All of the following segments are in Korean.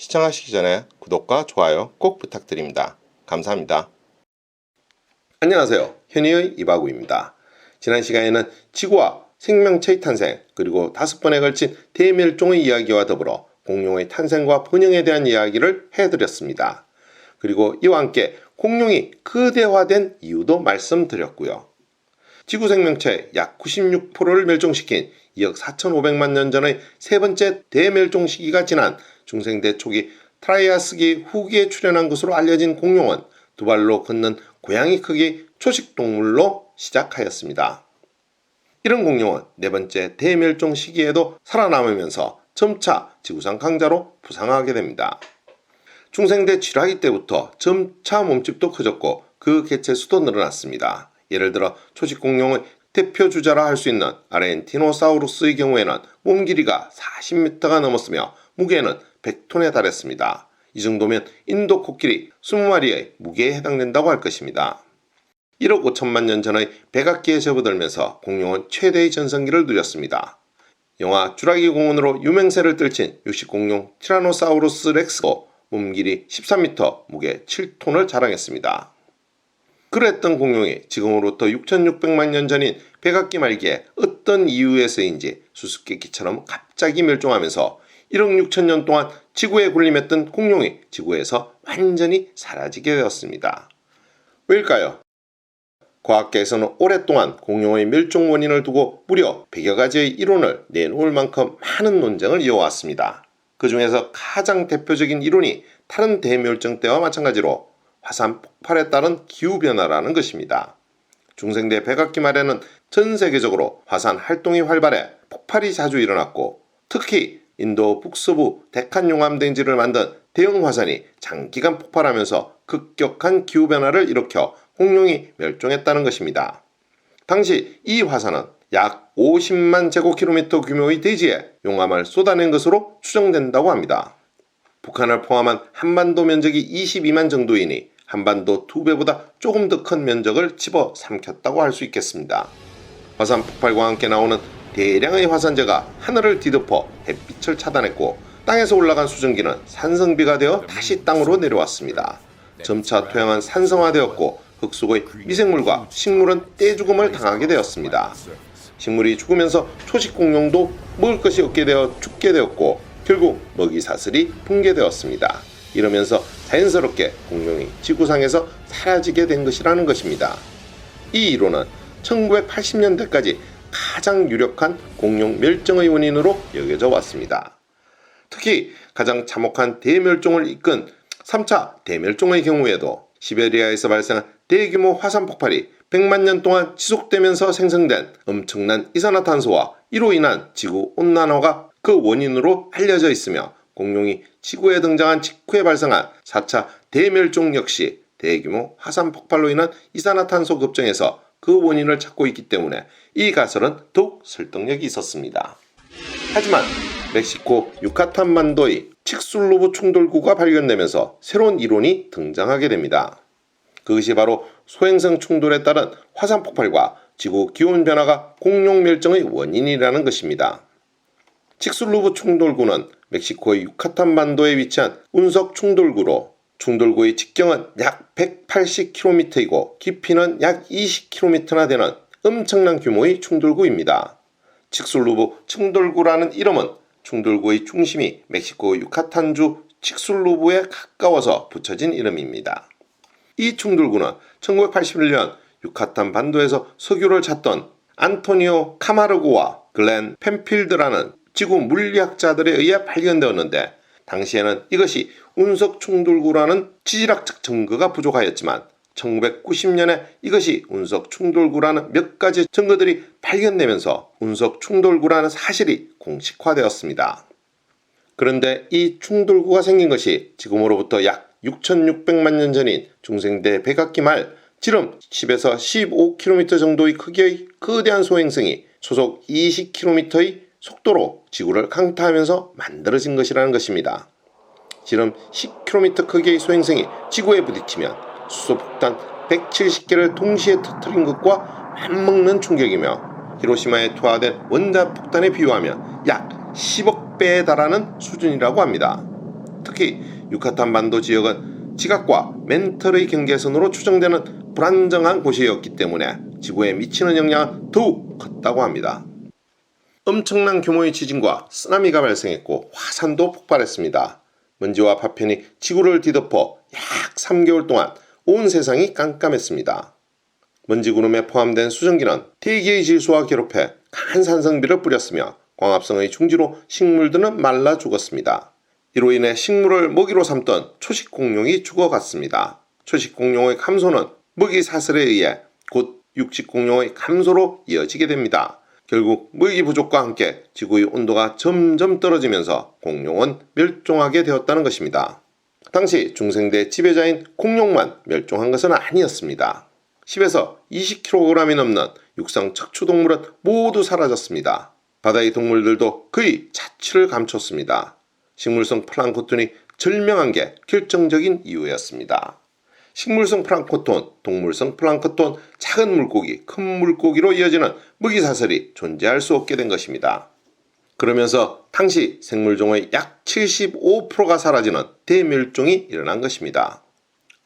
시청하시기 전에 구독과 좋아요 꼭 부탁드립니다. 감사합니다. 안녕하세요. 현이의 이바구입니다. 지난 시간에는 지구와 생명체의 탄생 그리고 다섯 번에 걸친 대멸종의 이야기와 더불어 공룡의 탄생과 번영에 대한 이야기를 해드렸습니다. 그리고 이와 함께 공룡이 거대화된 이유도 말씀드렸고요. 지구 생명체 약 96%를 멸종시킨 2억 4,500만 년 전의 세 번째 대멸종 시기가 지난 중생대 초기 트라이아스기 후기에 출현한 것으로 알려진 공룡은 두 발로 걷는 고양이 크기 초식 동물로 시작하였습니다. 이런 공룡은 네 번째 대멸종 시기에도 살아남으면서 점차 지구상 강자로 부상하게 됩니다. 중생대 쥐라기 때부터 점차 몸집도 커졌고 그 개체 수도 늘어났습니다. 예를 들어 초식 공룡의 대표 주자라 할 수 있는 아렌티노사우루스의 경우에는 몸 길이가 40m가 넘었으며 무게는 100톤에 달했습니다. 이 정도면 인도 코끼리 20마리의 무게에 해당된다고 할 것입니다. 1억 5천만 년 전의 백악기에 접어들면서 공룡은 최대의 전성기를 누렸습니다. 영화 쭈라기 공원으로 유명세를 떨친 육식공룡 티라노사우루스 렉스도 몸길이 13m, 무게 7톤을 자랑했습니다. 그랬던 공룡이 지금으로부터 6,600만 년 전인 백악기 말기에 어떤 이유에서인지 수수께끼처럼 갑자기 멸종하면서 1억 6천 년 동안 지구에 군림했던 공룡이 지구에서 완전히 사라지게 되었습니다. 왜일까요? 과학계에서는 오랫동안 공룡의 멸종 원인을 두고 무려 100여 가지의 이론을 내놓을 만큼 많은 논쟁을 이어왔습니다. 그 중에서 가장 대표적인 이론이 다른 대멸종 때와 마찬가지로 화산 폭발에 따른 기후변화라는 것입니다. 중생대 백악기 말에는 전 세계적으로 화산 활동이 활발해 폭발이 자주 일어났고 특히 인도 북서부 데칸 용암대지를 만든 대형 화산이 장기간 폭발하면서 급격한 기후 변화를 일으켜 공룡이 멸종했다는 것입니다. 당시 이 화산은 약 50만 제곱킬로미터 규모의 대지에 용암을 쏟아낸 것으로 추정된다고 합니다. 북한을 포함한 한반도 면적이 22만 정도이니 한반도 두 배보다 조금 더 큰 면적을 집어 삼켰다고 할 수 있겠습니다. 화산 폭발과 함께 나오는 대량의 화산재가 하늘을 뒤덮어 햇빛을 차단했고 땅에서 올라간 수증기는 산성비가 되어 다시 땅으로 내려왔습니다. 점차 토양은 산성화되었고 흙 속의 미생물과 식물은 떼죽음을 당하게 되었습니다. 식물이 죽으면서 초식 공룡도 먹을 것이 없게 되어 죽게 되었고 결국 먹이 사슬이 붕괴되었습니다. 이러면서 자연스럽게 공룡이 지구상에서 사라지게 된 것이라는 것입니다. 이 이론은 1980년대까지 가장 유력한 공룡 멸종의 원인으로 여겨져 왔습니다. 특히 가장 참혹한 대멸종을 이끈 3차 대멸종의 경우에도 시베리아에서 발생한 대규모 화산 폭발이 100만 년 동안 지속되면서 생성된 엄청난 이산화탄소와 이로 인한 지구 온난화가 그 원인으로 알려져 있으며 공룡이 지구에 등장한 직후에 발생한 4차 대멸종 역시 대규모 화산 폭발로 인한 이산화탄소 급증에서 그 원인을 찾고 있기 때문에 이 가설은 더욱 설득력이 있었습니다. 하지만 멕시코 유카탄 만도의 칙술로브 충돌구가 발견되면서 새로운 이론이 등장하게 됩니다. 그것이 바로 소행성 충돌에 따른 화산 폭발과 지구 기온 변화가 공룡 멸종의 원인이라는 것입니다. 칙술루브 충돌구는 멕시코의 유카탄 반도에 위치한 운석 충돌구로 충돌구의 직경은 약 180km이고 깊이는 약 20km나 되는 엄청난 규모의 충돌구입니다. 칙술루브 충돌구라는 이름은 충돌구의 중심이 멕시코 유카탄주 칙술루브에 가까워서 붙여진 이름입니다. 이 충돌구는 1981년 유카탄 반도에서 석유를 찾던 안토니오 카마르고와 글렌 펜필드라는 지구 물리학자들에 의해 발견되었는데 당시에는 이것이 운석 충돌구라는 지질학적 증거가 부족하였지만 1990년에 이것이 운석 충돌구라는 몇 가지 증거들이 발견되면서 운석 충돌구라는 사실이 공식화되었습니다. 그런데 이 충돌구가 생긴 것이 지금으로부터 약 6,600만 년 전인 중생대 백악기 말 지름 10에서 15km 정도의 크기의 거대한 소행성이 소속 20km의 속도로 지구를 강타하면서 만들어진 것이라는 것입니다. 지름 10km 크기의 소행성이 지구에 부딪히면 수소폭탄 170개를 동시에 터뜨린 것과 맞먹는 충격이며 히로시마에 투하된 원자폭탄에 비유하면 약 10억 배에 달하는 수준이라고 합니다. 특히 유카탄 반도 지역은 지각과 멘털의 경계선으로 추정되는 불안정한 곳이었기 때문에 지구에 미치는 영향은 더욱 컸다고 합니다. 엄청난 규모의 지진과 쓰나미가 발생했고 화산도 폭발했습니다. 먼지와 파편이 지구를 뒤덮어 약 3개월 동안 온 세상이 깜깜했습니다. 먼지 구름에 포함된 수증기는 대기의 질소와 결합해 강한 산성비를 뿌렸으며 광합성의 중지로 식물들은 말라 죽었습니다. 이로 인해 식물을 먹이로 삼던 초식 공룡이 죽어갔습니다. 초식 공룡의 감소는 먹이 사슬에 의해 곧 육식 공룡의 감소로 이어지게 됩니다. 결국 먹이 부족과 함께 지구의 온도가 점점 떨어지면서 공룡은 멸종하게 되었다는 것입니다. 당시 중생대 지배자인 공룡만 멸종한 것은 아니었습니다. 10에서 20kg이 넘는 육상 척추동물은 모두 사라졌습니다. 바다의 동물들도 거의 자취를 감췄습니다. 식물성 플랑크톤이 절명한 게 결정적인 이유였습니다. 식물성 플랑크톤, 동물성 플랑크톤, 작은 물고기, 큰 물고기로 이어지는 먹이사슬이 존재할 수 없게 된 것입니다. 그러면서 당시 생물종의 약 75%가 사라지는 대멸종이 일어난 것입니다.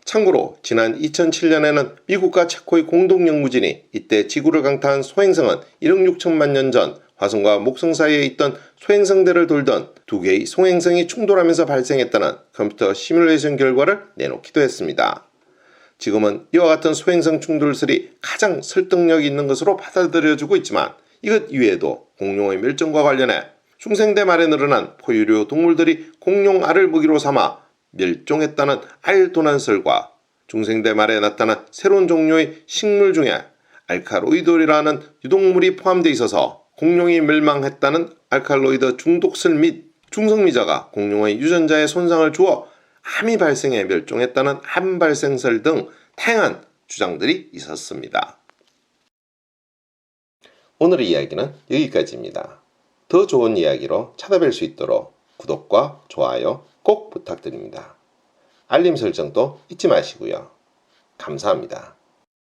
참고로 지난 2007년에는 미국과 체코의 공동 연구진이 이때 지구를 강타한 소행성은 1억 6천만 년 전 화성과 목성 사이에 있던 소행성대를 돌던 두 개의 소행성이 충돌하면서 발생했다는 컴퓨터 시뮬레이션 결과를 내놓기도 했습니다. 지금은 이와 같은 소행성 충돌설이 가장 설득력 있는 것으로 받아들여지고 있지만 이것 이외에도 공룡의 멸종과 관련해 중생대 말에 늘어난 포유류 동물들이 공룡 알을 먹이로 삼아 멸종했다는 알 도난설과 중생대 말에 나타난 새로운 종류의 식물 중에 알카로이돌이라는 유독물이 포함되어 있어서 공룡이 멸망했다는 알칼로이드 중독설 및 중성미자가 공룡의 유전자에 손상을 주어 암이 발생해 멸종했다는 암 발생설 등 다양한 주장들이 있었습니다. 오늘의 이야기는 여기까지입니다. 더 좋은 이야기로 찾아뵐 수 있도록 구독과 좋아요 꼭 부탁드립니다. 알림 설정도 잊지 마시고요. 감사합니다.